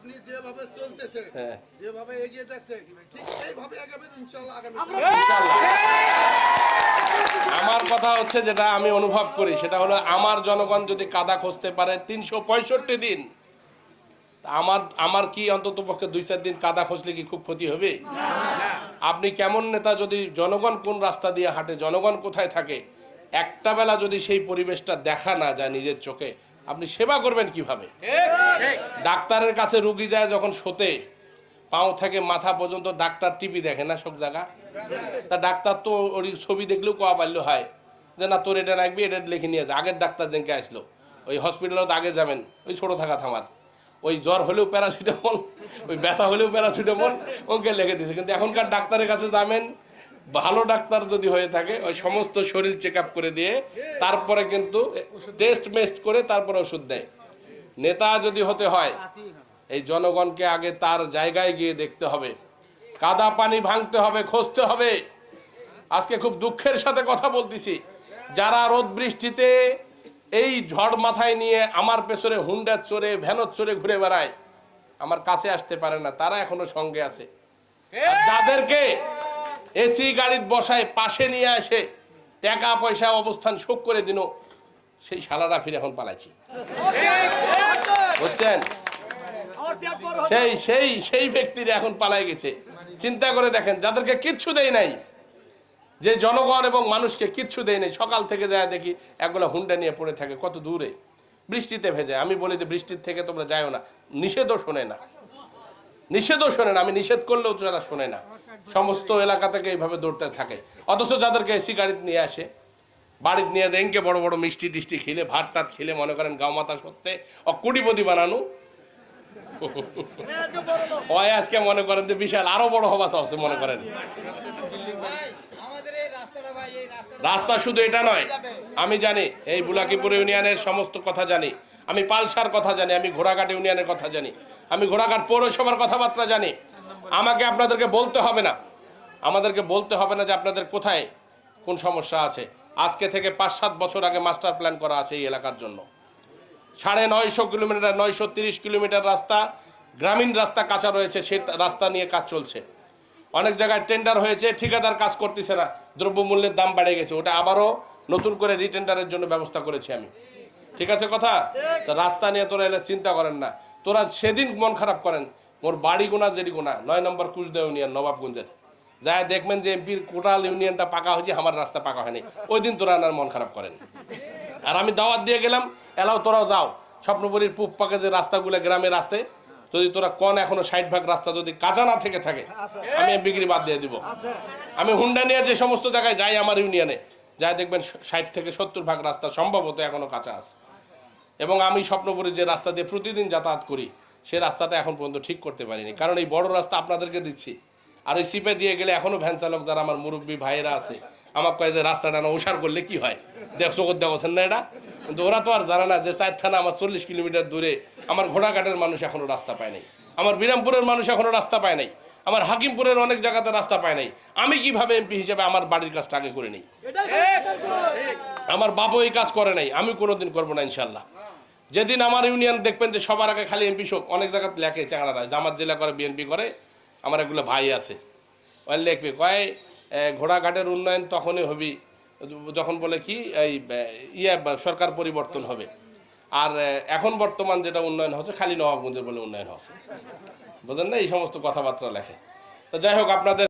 আপনি যেভাবে চলতেছে হ্যাঁ। যেভাবে এগিয়ে যাচ্ছে ঠিক এইভাবে এগাবেন ইনশাআল্লাহ আগামী আমার কথা হচ্ছে যেটা আমি অনুভব করি সেটা হলো আমার জনগণ যদি কাদা খুঁজতে পারে তিনশো পঁয়ষট্টি দিন আমার আমার কি অন্তত পক্ষে দুই চার দিন কাদা খুঁজলে কি খুব ক্ষতি হবে আপনি কেমন নেতা যদি জনগণ কোন রাস্তা দিয়ে হাঁটে জনগণ কোথায় থাকে একটা বেলা যদি সেই পরিবেশটা দেখা না যায় নিজের চোখে আপনি সেবা করবেন কীভাবে? ডাক্তারের কাছে রুগী যায় যখন শোতে, পাও থেকে মাথা পর্যন্ত ডাক্তার টিভি দেখে না সব জায়গা? তা ডাক্তার তো ওর ছবি দেখলেও কোয়া পারলে হয়, যে না তোর এটা রাখবি, এটা লিখে নিয়ে যা। আগের ডাক্তার যেনকে আসলো, ওই হসপিটালে তো আগে যাবেন, ওই ছোটো থাকা থামার। ওই জ্বর হলেও প্যারাসিটামল ওই ব্যথা হলেও প্যারাসিটামল ওকে লিখে দিয়েছে। কিন্তু এখনকার ডাক্তারের কাছে যাবেন ভালো ডাক্তার যদি হয়ে থাকে ওই সমস্ত শরীর চেক করে দিয়ে তারপরে কিন্তু টেস্ট মেস্ট করে তারপরে ওষুধ দেয়। নেতা যদি হতে হয় এই জনগণকে আগে তার জায়গায় গিয়ে দেখতে হবে। কাদা পানি ভাঙতে হবে খসতে হবে। আজকে খুব দুঃখের সাথে কথা বলতেছি। যারা রোদ বৃষ্টিতে এই ঝড় মাথায় নিয়ে আমার পেছনে হুন্ডার চড়ে ভ্যানত চড়ে ঘুরে বেড়ায় আমার কাছে আসতে পারে না তারা এখনও সঙ্গে আছে। যাদেরকে এসি গাড়ির বসায় পাশে নিয়ে আসে টাকা পয়সা অবস্থান শোক করে দিন সেই শালারা ফিরে এখন পালাইছি। বুঝছেন? সেই সেই সেই ব্যক্তিরা এখন পালাই গেছে। চিন্তা করে দেখেন, যাদেরকে কিচ্ছু দেয় নাই, যে জনগণ এবং মানুষকে কিচ্ছু দেয় নাই, সকাল থেকে যায় দেখি একগুলো হুন্ডা নিয়ে পড়ে থাকে, কত দূরে। বৃষ্টিতে ভেজে, আমি বলি যে বৃষ্টির থেকে তোমরা যাও না, নিষেধও শোনে না। নিষেধও শোনে না, আমি নিষেধ করলেও তারা শোনে না। সমস্ত এলাকা থেকে এইভাবে দৌড়তে থাকে। অথচ যাদেরকে এসি গাড়িতে নিয়ে আসে বাড়িতে নিয়ে দেনকে বড় বড় মিষ্টি টিষ্টি খেলে, ভাত টাত খেলে, মনে করেন গাও মাথা সত্ত্বে ও কোটিপতি বানানো আজকে মনে করেন যে বিশাল, আরও বড় হবা চাচ্ছে মনে করেন। রাস্তা শুধু এটা নয়, আমি জানি, এই বুলাকিপুর ইউনিয়নের সমস্ত কথা জানি, আমি পালসার কথা জানি, আমি ঘোড়াঘাট ইউনিয়নের কথা জানি, আমি ঘোড়াঘাট পৌরসভার কথাবার্তা জানি। আমাকে আপনাদেরকে বলতে হবে না। আমাদেরকে বলতে হবে না যে আপনাদের কোথায় কোন সমস্যা আছে। আজকে থেকে পাঁচ সাত বছর আগে মাস্টার প্ল্যান করা আছে এই এলাকার জন্য। সাড়ে নয়শো কিলোমিটার, নয়শো তিরিশ কিলোমিটার রাস্তা, গ্রামীণ রাস্তা কাঁচা রয়েছে, সে রাস্তা নিয়ে কাজ চলছে। অনেক জায়গায় টেন্ডার হয়েছে, ঠিকাদার কাজ করতেছে না, দ্রব্যমূল্যের দাম বেড়ে গেছে, ওটা আবারও নতুন করে রিটেন্ডারের জন্য ব্যবস্থা করেছি আমি। ঠিক আছে কথা? রাস্তা নিয়ে তোরা এলে চিন্তা করেন না। তোরা সেদিন মন খারাপ করেন মোর বাড়ি গোনা যেটি গোনা নয় নম্বর কুচদা ইউনিয়ন, নবাবগঞ্জের। যায় দেখবেন যে এমপির কোটাল ইউনিয়নটা পাকা হয়েছে, আমার রাস্তা পাকা হয়নি। ওই দিন তোরা আর মন খারাপ করেন। আর আমি দাওয়াত দিয়ে গেলাম, এলাও তোরাও যাও। স্বপ্নপুরীর পূব পাকে যে রাস্তাগুলো গ্রামের রাস্তায় যদি তোরা কন এখনও ষাট ভাগ রাস্তা যদি কাঁচা না থেকে থাকে, আমি বিক্রি বাদ দিয়ে দিব। আমি হুন্ডা নিয়ে যে সমস্ত জায়গায় যাই আমার ইউনিয়নে যাই দেখবেন ষাট থেকে সত্তর ভাগ রাস্তা সম্ভবত এখনও কাঁচা আছে। এবং আমি স্বপ্নপুরী যে রাস্তা দিয়ে প্রতিদিন যাতায়াত করি সে রাস্তাটা এখন পর্যন্ত ঠিক করতে পারিনি। কারণ এই বড় রাস্তা আপনাদেরকে দিচ্ছি। আর ওই সিপে দিয়ে গেলে এখনও ভ্যান চালক যারা আমার মুরব্বী ভাইয়েরা আছে আমার কয়ে যে রাস্তাটা না ওষার করলে কি হয়? দেখছ দেখছেন না এটা। কিন্তু ওরা তো আর জানে না যে চার থানা আমার চল্লিশ কিলোমিটার দূরে আমার ঘোড়াঘাটের মানুষ এখনও রাস্তা পায় নাই। আমার বিরামপুরের মানুষ এখনও রাস্তা পায় নাই। আমার হাকিমপুরের অনেক জায়গাতে রাস্তা পায় নাই। আমি কীভাবে এমপি হিসেবে আমার বাড়ির কাজটা আগে করে নিই? আমার বাবু এই কাজ করে নাই। আমি কোনোদিন করব না, ইনশাল্লাহ। যেদিন আমার ইউনিয়ন দেখবেন যে সবার আগে খালি এমপি শোক অনেক জায়গাতে লেখে চ্যাংড়ারা জামাত জেলা করে, বিএনপি করে, আমার এগুলো ভাই আছে। ওই লেখবে, কয় ঘোড়াঘাটের উন্নয়ন তখনই হবি, যখন বলে কি, এই ইয়ে সরকার পরিবর্তন হবে। আর এখন বর্তমান যেটা উন্নয়ন হচ্ছে, খালি নবাবগঞ্জের বলে উন্নয়ন হচ্ছে। বুঝলেন না? এই সমস্ত কথাবার্তা লেখে। তো যাই হোক, আপনাদের